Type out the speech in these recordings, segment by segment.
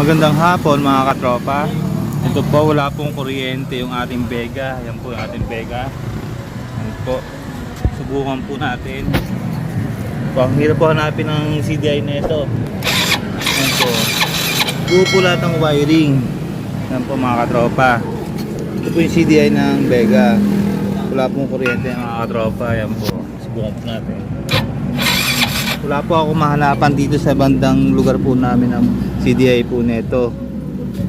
Magandang hapon mga katropa. Ito po wala pong kuryente yung ating Vega. Yan po yung ating Vega. Yan po. Subukan po natin. Po, ang hirap po hanapin ng CDI na ito. Yan po. Buo po ng wiring. Yan po mga katropa. Ito po yung CDI ng Vega. Wala pong kuryente mga katropa. Yan po. Subukan po natin. Wala po ako mahanapan dito sa bandang lugar po namin ng CDI po nito.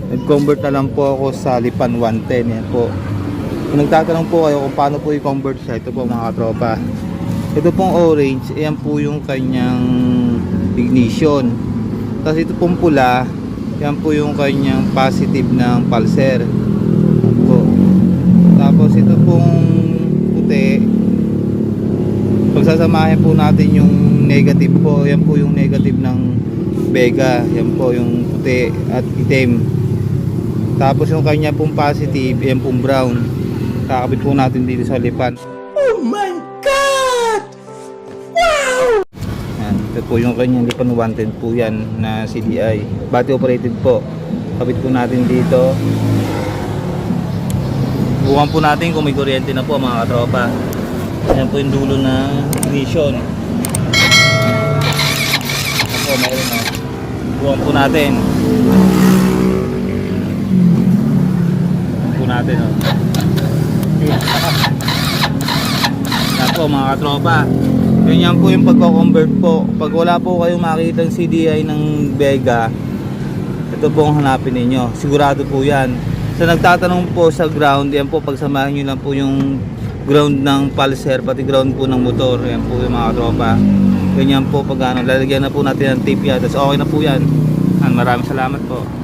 Nag-convert na lang po ako sa Lipan 110 yan po. Kung nagtatanong po kayo kung paano po i-convert siya, ito po mga katropa. Ito pong orange, ayan po yung kanyang ignition. Tapos ito pong pula, yan po yung kanyang positive ng pulser. Po. Tapos ito pong puti, pagsasamahin po natin yung negative po yan po yung negative ng Vega yan po yung puti at itim. Tapos yung kanya pong positive yan pong brown. Kakabit po natin dito sa lipan. Oh my god! Wow! Yan, ito po yung kanyang lipan 110 po yan na CDI battery operated po. Kabit po natin dito. Buwan po natin kung may kuryente na po mga katropa. Ayan po yung dulo ng ignition. Po, mayroon na. Buwan po natin. Buwan po natin, oh. Ayan po, mga katropa. Ganyan po yung pagko-convert po. Pag wala po kayong makita ng CDI ng Vega, ito po ang hanapin ninyo. Sigurado po yan. Sa nagtatanong po sa ground, yan po, pagsamahin nyo lang po yung ground ng pulser, pati ground po ng motor. Yan po yung mga tropa. Ganyan po pag ano, lalagyan na po natin ng tape yan. Tapos okay na po yan. Yan, Maraming salamat po.